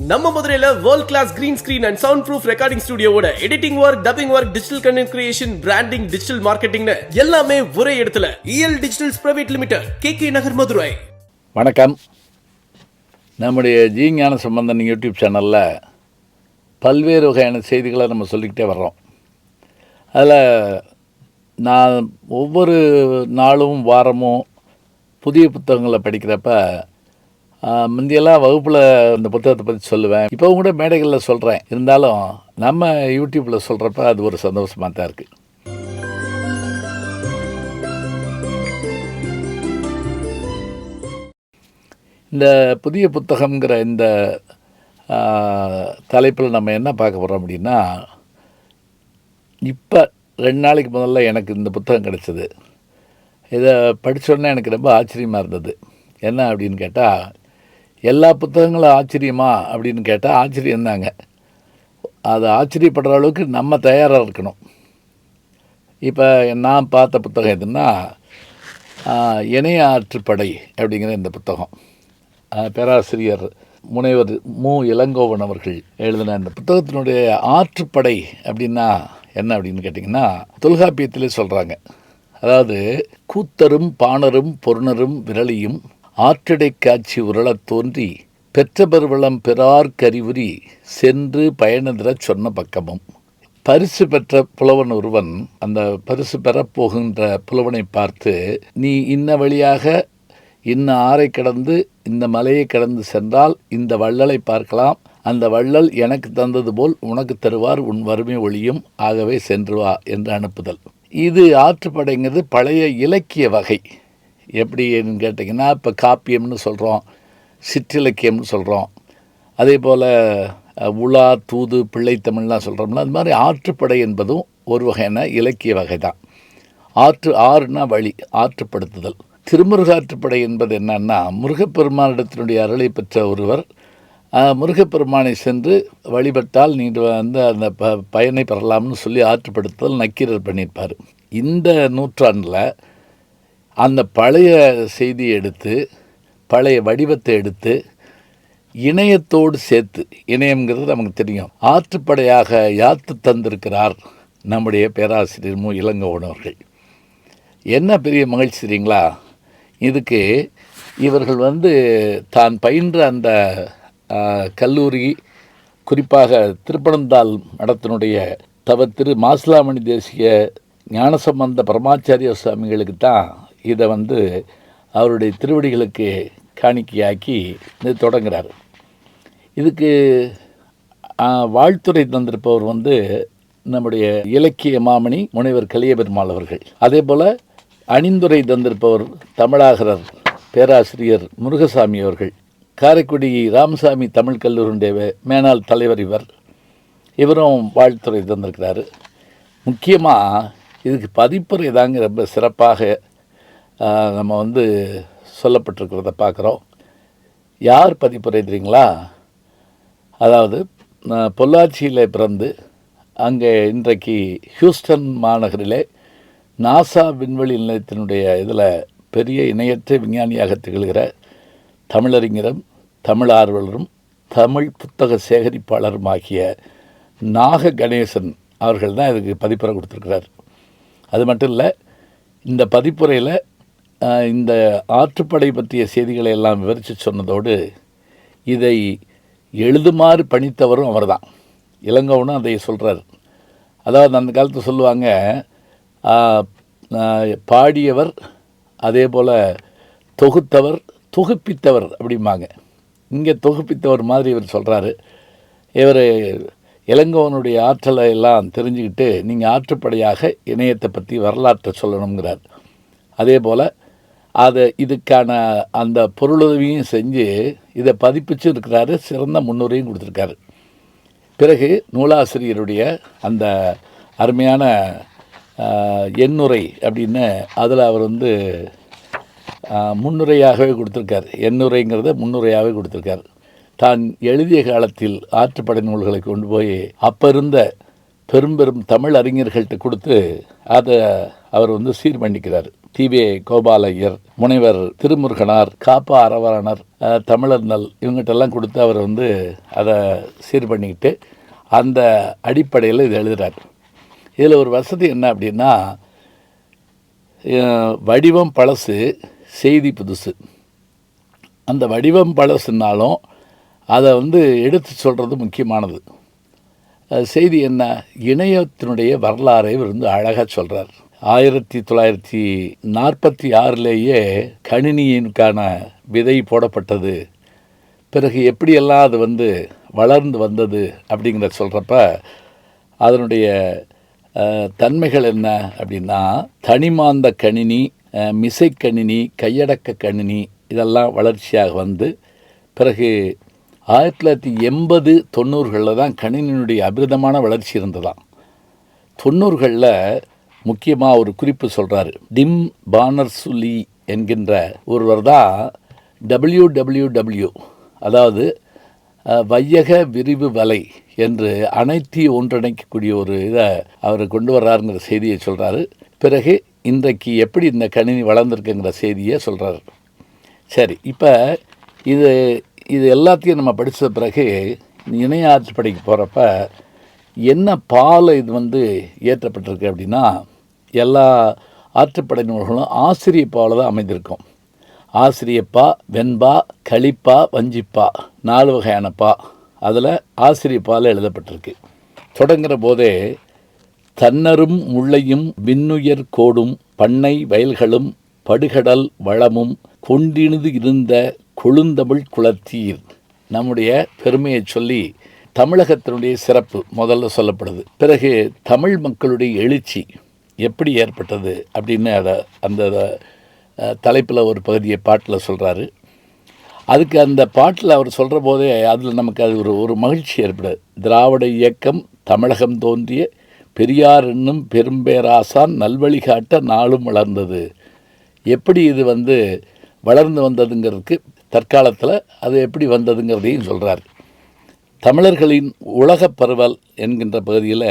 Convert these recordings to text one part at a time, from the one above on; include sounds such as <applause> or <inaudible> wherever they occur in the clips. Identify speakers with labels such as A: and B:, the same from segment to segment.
A: நம்ம மதுரையில world class green screen and sound proof recording ஸ்டுடியோட editing work dubbing work digital content creation branding digital மார்க்கெட்டிங்னு எல்லாமே ஒரே இடத்துல. EL digitals private limited K K Nagar Madurai
B: வணக்கம். நம்முடைய G ஞான Sampanthan YouTube சேனலில் பல்வேறு வகையான செய்திகளை நம்ம சொல்லிக்கிட்டே வர்றோம். அதில் நான் ஒவ்வொரு நாளும் வாரமும் புதிய புத்தகங்களை படிக்கிறப்ப முந்தியெல்லாம் வகுப்பில் இந்த புத்தகத்தை பற்றி சொல்லுவேன். இப்போவும் கூட மேடைகளில் சொல்கிறேன் இருந்தாலும் நம்ம யூடியூப்பில் சொல்கிறப்ப அது ஒரு சந்தோஷமாக தான் இருக்குது இந்த புதிய புத்தகம்ங்கிற இந்த தலைப்பில் நம்ம என்ன பார்க்க போகிறோம் அப்படின்னா இப்போ ரெண்டு நாளைக்கு முதல்ல எனக்கு இந்த புத்தகம் கிடச்சிது. இதை படித்தோடனே எனக்கு ரொம்ப ஆச்சரியமாக இருந்தது. என்ன அப்படின்னு கேட்டால் எல்லா புத்தகங்களும் ஆச்சரியமா அப்படின்னு கேட்டால் ஆச்சரியம் தாங்க அது ஆச்சரியப்படுற அளவுக்கு நம்ம தயாராக இருக்கணும். இப்போ நான் பார்த்த புத்தகம் எதுன்னா இணைய ஆற்றுப்படை அப்படிங்கிற இந்த புத்தகம். பேராசிரியர் முனைவர் மு. இளங்கோவன் அவர்கள் எழுதின இந்த புத்தகத்தினுடைய ஆற்றுப்படை அப்படின்னா என்ன அப்படின்னு கேட்டிங்கன்னா தொல்காப்பியத்திலே சொல்கிறாங்க அதாவது கூத்தரும் பாணரும் பொருணரும் விரலியும் ஆற்றடை காட்சி உருளத் தோன்றி பெற்ற பெருவளம் பெறார் கறிவுரி சென்று பயணதிரச் சொன்ன பக்கமும். பரிசு பெற்ற புலவன் ஒருவன் அந்த பரிசு பெறப்போகின்ற புலவனை பார்த்து நீ இன்ன வழியாக இன்ன ஆறை கடந்து இந்த மலையை கடந்து சென்றால் இந்த வள்ளலை பார்க்கலாம். அந்த வள்ளல் எனக்கு தந்தது போல் உனக்கு தருவார் உன் வறுமை ஒளியும். ஆகவே சென்று வா என்று அனுப்புதல். இது ஆற்றுப்படைங்கிறது பழைய இலக்கிய வகை. எப்படின்னு கேட்டிங்கன்னா இப்போ காப்பியம்னு சொல்கிறோம் சிற்றிலக்கியம்னு சொல்கிறோம் அதே போல் உலா தூது பிள்ளைத்தமிழ்லாம் சொல்கிறோம்ல அது மாதிரி ஆற்றுப்படை என்பதும் ஒரு வகையான இலக்கிய வகை தான் ஆற்று ஆறுனா வழி ஆற்றுப்படுத்துதல். திருமுருகாற்றுப்படை என்பது என்னன்னா முருகப்பெருமானிடத்தினுடைய அருளை பெற்ற ஒருவர் முருகப்பெருமானை சென்று வழிபட்டால் நீங்கள் வந்து அந்த ப பயனை பெறலாம்னு சொல்லி ஆற்றுப்படுத்துதல் நக்கீரர் பண்ணியிருப்பார். இந்த நூற்றாண்டில் அந்த பழைய செய்தியை எடுத்து பழைய வடிவத்தை எடுத்து இணையத்தோடு சேர்த்து இணையம்ங்கிறது நமக்கு தெரியும். ஆற்றுப்படையாக யாத்து தந்திருக்கிறார் நம்முடைய பேராசிரியர் மு. இளங்கோவன் அவர்கள். என்ன பெரிய மகிழ்ச்சி தெரியுங்களா? இதுக்கு இவர்கள் வந்து தான் பயின்ற அந்த கல்லூரி குறிப்பாக திருப்பனந்தாள் மடத்தினுடைய தவ திரு மாசிலாமணி தேசிய ஞானசம்பந்த பரமாச்சாரிய சுவாமிகளுக்கு தான் இதை வந்து அவருடைய திருவடிகளுக்கு காணிக்கையாக்கி இது தொடங்குறார். இதுக்கு வாழ்த்துறை வாழ்த்துரை தந்திருப்பவர் வந்து நம்முடைய இலக்கிய மாமணி முனைவர் கலியபெருமாள் அவர்கள். அதே போல் அணிந்துரை தந்திருப்பவர் தமிழாகரர் பேராசிரியர் முருகசாமி அவர்கள். காரைக்குடி ராமசாமி தமிழ் கல்லூரியுடைய மேனாள் தலைவர் இவர். இவரும் வாழ்த்துறை தந்திருக்கிறாரு. முக்கியமாக இதுக்கு பதிப்புரை தாங்க ரொம்ப சிறப்பாக நம்ம வந்து சொல்லப்பட்டிருக்கிறத பார்க்குறோம். யார் பதிப்புரைகிறீங்களா அதாவது பொள்ளாச்சியில் பிறந்து அங்கே இன்றைக்கு ஹியூஸ்டன் மாநகரிலே நாசா விண்வெளி நிலையத்தினுடைய இதில் பெரிய இணையற்ற விஞ்ஞானியாக திகழ்கிற தமிழறிஞரும் தமிழ் ஆர்வலரும் தமிழ் புத்தக சேகரிப்பாளரும் ஆகிய நாக கணேசன் அவர்கள் தான் இதுக்கு பதிப்புரை கொடுத்துருக்கிறார். அது மட்டும் இல்லை இந்த பதிப்புரையில் இந்த ஆற்றுப்படை பற்றிய செய்திகளை எல்லாம் விவரித்து சொன்னதோடு இதை எழுதுமாறு பணித்தவரும் அவர்தான். இளங்கவனும் அதை சொல்கிறார் அதாவது அந்த காலத்தில் சொல்லுவாங்க பாடியவர் அதே போல் தொகுத்தவர் தொகுப்பித்தவர் அப்படிம்பாங்க. இங்கே தொகுப்பித்தவர் மாதிரி இவர் சொல்கிறாரு இவர் இளங்கோவனுடைய ஆற்றலை எல்லாம் தெரிஞ்சுக்கிட்டு நீங்கள் ஆற்றுப்படையாக இணையத்தை பற்றி வரலாற்றை சொல்லணுங்கிறார். அதே போல் அதை இதுக்கான அந்த பொருளுதவியும் செஞ்சு இதை பதிப்பிச்சு இருக்கிறாரு சிறந்த முன்னுரையும் கொடுத்துருக்காரு. பிறகு நூலாசிரியருடைய அந்த அருமையான எண்ணுரை அப்படின்னு அதில் அவர் வந்து முன்னுரையாகவே கொடுத்துருக்கார். எண்ணுரைங்கிறத முன்னுரையாகவே கொடுத்துருக்கார். தான் எழுதிய காலத்தில் ஆற்றுப்படை நூல்களை கொண்டு போய் அப்போ இருந்த பெரும் பெரும் தமிழ் அறிஞர்கள்ட்ட கொடுத்து அதை அவர் வந்து சீர் பண்ணிக்கிறார் டிவே கோபாலையர் முனைவர் திருமுருகனார் காப்பா அரவரணர் தமிழர் தமிழர்நல் இவங்ககிட்டெல்லாம் கொடுத்து அவர் வந்து அதை சீர் பண்ணிக்கிட்டு அந்த அடிப்படையில் இது எழுதுகிறார் இதில் ஒரு வசதி என்ன அப்படின்னா வடிவம் பழசு செய்தி புதுசு. அந்த வடிவம் பழசுனாலும் அதை வந்து எடுத்து சொல்கிறது முக்கியமானது. செய்தி என்ன? இணையத்தினுடைய வரலாறை இவர் வந்து அழகாக சொல்கிறார் ஆயிரத்தி தொள்ளாயிரத்தி நாற்பத்தி ஆறிலேயே கணினியினுக்கான விதை போடப்பட்டது. பிறகு எப்படியெல்லாம் அது வந்து வளர்ந்து வந்தது அப்படிங்கிறத சொல்கிறப்ப அதனுடைய தன்மைகள் என்ன அப்படின்னா தனிமாந்த கணினி மிசை மிசைக்கணினி கையடக்க கணினி இதெல்லாம் வளர்ச்சியாக வந்து பிறகு ஆயிரத்தி தொள்ளாயிரத்தி எண்பது தொண்ணூறுகளில் தான் கணினியினுடைய அபிரதமான வளர்ச்சி இருந்ததாம். தொண்ணூறுகளில் முக்கியமாக ஒரு குறிப்பு சொல்கிறாரு டிம் பானர்சுலி என்கின்ற ஒருவர் தான் டபிள்யூ டபிள்யூ டபிள்யூ அதாவது வையக விரிவு வலை என்று அனைத்தையும் ஒன்றிணைக்கக்கூடிய ஒரு இதை அவர் கொண்டு வர்றாருங்கிற செய்தியை சொல்கிறாரு பிறகு இன்றைக்கு எப்படி இந்த கணினி வளர்ந்துருக்குங்கிற செய்தியை சொல்கிறாரு சரி இப்போ இது இது எல்லாத்தையும் நம்ம படித்த பிறகு இணைய ஆற்றுப்படைக்கு போகிறப்ப என்ன பால் இது வந்து ஏற்றப்பட்டிருக்கு அப்படின்னா எல்லா ஆற்றுப்படை நூல்களும் ஆசிரிய பாவில் தான் அமைந்திருக்கும். ஆசிரியப்பா வெண்பா களிப்பா வஞ்சிப்பா நாலு வகையான பா. அதில் ஆசிரியப்பால் எழுதப்பட்டிருக்கு. தொடங்குகிற போதே தன்னரும் முள்ளையும் விண்ணுயர் கோடும் பண்ணை வயல்களும் படுகடல் வளமும் கொண்டிணுது இருந்த கொழுந்தமிழ் குலத்தீர் நம்முடைய பெருமையை சொல்லி தமிழகத்தினுடைய சிறப்பு முதல்ல சொல்லப்படுது. பிறகு தமிழ் மக்களுடைய எழுச்சி எப்படி ஏற்பட்டது அப்படின்னு அதை அந்த தலைப்பில் ஒரு பகுதியை பாட்டில் சொல்கிறாரு அதுக்கு அந்த பாட்டில் அவர் சொல்கிற போதே அதில் நமக்கு அது ஒரு ஒரு மகிழ்ச்சி ஏற்படுது. திராவிட இயக்கம் தமிழகம் தோன்றிய பெரியார் என்னும் பெரும்பேராசான் நல்வழி காட்ட நாளும் வளர்ந்தது. எப்படி இது வந்து வளர்ந்து வந்ததுங்கிறதுக்கு தற்காலத்தில் அது எப்படி வந்ததுங்கிறதையும் சொல்கிறார் தமிழர்களின் உலகப் பரவல் என்கின்ற பகுதியில்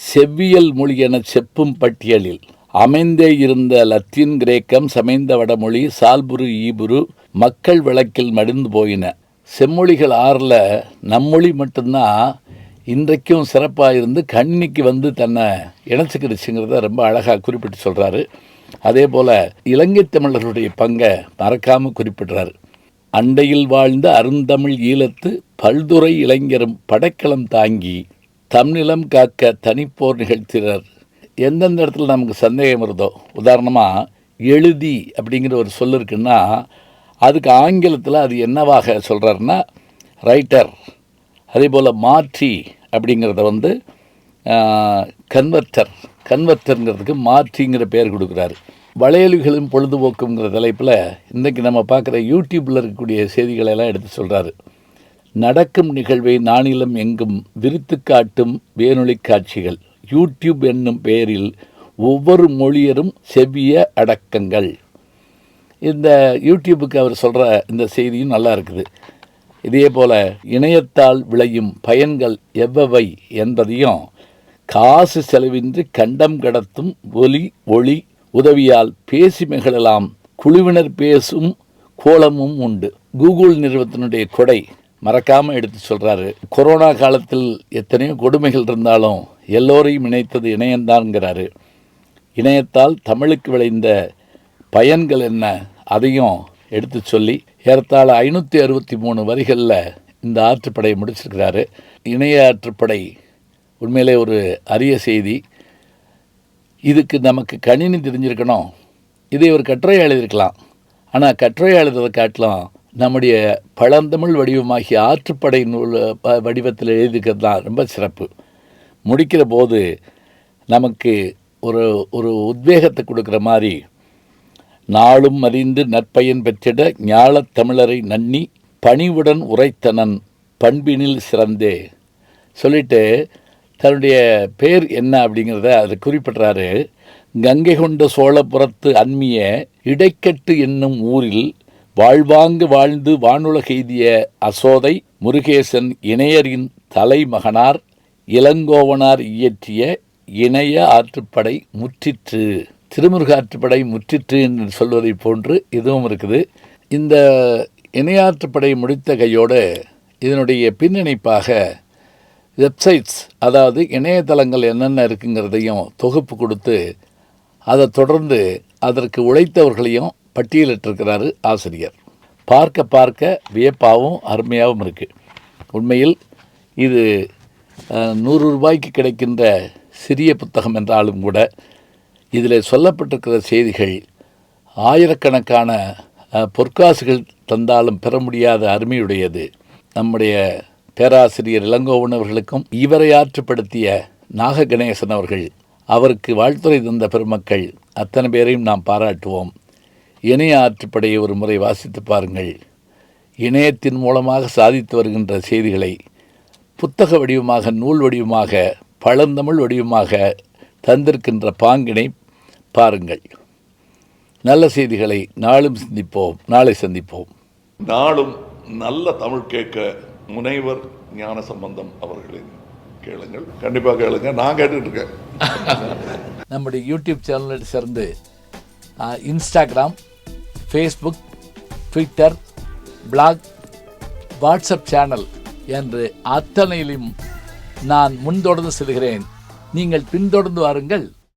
B: செவ்வியல் மொழி என செப்பும் பட்டியலில் அமைந்தே இருந்த லத்தீன் கிரேக்கம் சமைந்த வடமொழி சால்புரு ஈபுரு மக்கள் விளக்கில் மடிந்து போயின. செம்மொழிகள் ஆறில் நம்மொழி மட்டும்தான் இன்றைக்கும் சிறப்பாக இருந்து கண்ணிக்கு வந்து தன்னை இணைச்சிக்கிடுச்சுங்கிறத ரொம்ப அழகாக குறிப்பிட்டு சொல்கிறாரு அதே போல் இலங்கை தமிழர்களுடைய பங்கை மறக்காமல் குறிப்பிடுறாரு. அண்டையில் வாழ்ந்த அருந்தமிழ் ஈழத்து பல்துறை இளைஞரும் படைக்கலம் தாங்கி தம்நிலம் காக்க தனிப்போர் நிகழ்த்தினர். எந்தெந்த இடத்துல நமக்கு சந்தேகம் இருந்தோ உதாரணமாக எழுதி அப்படிங்கிற ஒரு சொல் இருக்குன்னா அதுக்கு ஆங்கிலத்தில் அது என்னவாக சொல்கிறாருன்னா ரைட்டர் அதே போல் மாற்றி அப்படிங்கிறத வந்து கன்வெர்ட்டர் கன்வெர்ட்டருங்கிறதுக்கு மாற்றிங்கிற பேர் கொடுக்குறாரு. வளையல்களும் பொழுதுபோக்குங்கிற தலைப்பில் இன்றைக்கி நம்ம பார்க்குற யூடியூப்பில் இருக்கக்கூடிய செய்திகளை எல்லாம் எடுத்து சொல்கிறாரு நடக்கும் நிகழ்வை நானிலம் எங்கும் விரித்து காட்டும் வேனொலி காட்சிகள். யூடியூப் என்னும் பெயரில் ஒவ்வொரு மொழியரும் செவிய அடக்கங்கள். இந்த யூடியூபுக்கு அவர் சொல்கிற இந்த செய்தியும் நல்லா இருக்குது. இதே போல் இணையத்தால் விளையும் பயன்கள் எவ்வவை? என்பதையும் காசு செலவின்றி கண்டம் கடத்தும் ஒலி ஒளி உதவியால் பேசி மகிழலாம். குழுவினர் பேசும் கோலமும் உண்டு. கூகுள் நிறுவனத்தினுடைய கொடை மறக்காமல் எடுத்து சொல்கிறாரு கொரோனா காலத்தில் எத்தனையோ கொடுமைகள் இருந்தாலும் எல்லோரையும் இணைத்தது இணையந்தான்ங்கிறாரு. இணையத்தால் தமிழுக்கு விளைந்த பயன்கள் என்ன அதையும் எடுத்து சொல்லி ஏறத்தாழ ஐநூற்றி அறுபத்தி மூணு வரிகளில் இந்த ஆற்றுப்படையை முடிச்சிருக்கிறாரு. இணைய ஆற்றுப்படை உண்மையிலே ஒரு அரிய செய்தி. இதுக்கு நமக்கு கணினி தெரிஞ்சிருக்கணும். இதை ஒரு கட்டுரை எழுதியிருக்கலாம். ஆனால் கட்டுரை எழுதுறதை காட்டிலும் நம்முடைய பழந்தமிழ் வடிவமாகிய ஆற்றுப்படை நூல் ப- வடிவத்தில் எழுதிக்கிறது தான் ரொம்ப சிறப்பு. முடிக்கிற போது நமக்கு ஒரு ஒரு உத்வேகத்தை கொடுக்குற மாதிரி நாளும் அறிந்து நற்பயன் பெற்றிட ஞாழத் தமிழரை நன்னி பணிவுடன் உரைத்தனன் பண்பினில் சிறந்தே. சொல்லிட்டு தன்னுடைய பேர் என்ன அப்படிங்கிறத அதை குறிப்பிட்றாரு. கங்கை கொண்ட சோழபுரத்து அன்மிய இடைக்கட்டு என்னும் ஊரில் வாழ்வாங்கு வாழ்ந்து வானுலகெய்திய அசோதை முருகேசன் இணையரின் தலைமகனார் இளங்கோவனார் இயற்றிய இணைய ஆற்றுப்படை முற்றிற்று திருமுருக ஆற்றுப்படை முற்றிற்று என்று சொல்வதைப் போன்று இதுவும் இருக்குது. இந்த இணையாற்றுப்படை முடித்த கையோடு இதனுடைய பின்னிணைப்பாக வெப்சைட்ஸ் அதாவது இணையதளங்கள் என்னென்ன இருக்குங்கிறதையும் தொகுப்பு கொடுத்து அதை தொடர்ந்து அதற்கு உழைத்தவர்களையும் பட்டியலிட்டிருக்கிறாரு ஆசிரியர். பார்க்க பார்க்க வியப்பாகவும் அருமையாகவும் இருக்குது உண்மையில் இது நூறு ரூபாய்க்கு கிடைக்கின்ற சிறிய புத்தகம் என்றாலும் கூட இதில் சொல்லப்பட்டிருக்கிற செய்திகள் ஆயிரக்கணக்கான பொற்காசுகள் தந்தாலும் பெற முடியாத அருமையுடையது. நம்முடைய பேராசிரியர் இளங்கோவன் அவர்களுக்கும் இவரை ஆற்றுப்படுத்திய நாக கணேசன் அவர்கள் அவருக்கு வாழ்த்துறை தந்த பெருமக்கள் அத்தனை பேரையும் நாம் பாராட்டுவோம். இணைய ஆற்றுப்படையை ஒரு முறை வாசித்து பாருங்கள். இணையத்தின் மூலமாக சாதித்து வருகின்ற செய்திகளை புத்தக வடிவமாக நூல் வடிவமாக பழந்தமிழ் வடிவமாக தந்திருக்கின்ற பாங்கினை பாருங்கள். நல்ல செய்திகளை நாளும் சிந்திப்போம் நாளை சந்திப்போம்.
C: நாளும் நல்ல தமிழ் கேட்க முனைவர் ஞான சம்பந்தம் அவர்களின் கேளுங்கள். கண்டிப்பாக கேளுங்க. நான் கேட்டுட்டு <laughs>
B: நம்முடைய யூடியூப் சேனலில் சேர்ந்து Instagram Facebook Twitter blog WhatsApp channel என்று அத்தனையிலும் நான் முன்தொடர்ந்து செல்கிறேன். நீங்கள் பின்தொடர்ந்து வாருங்கள்.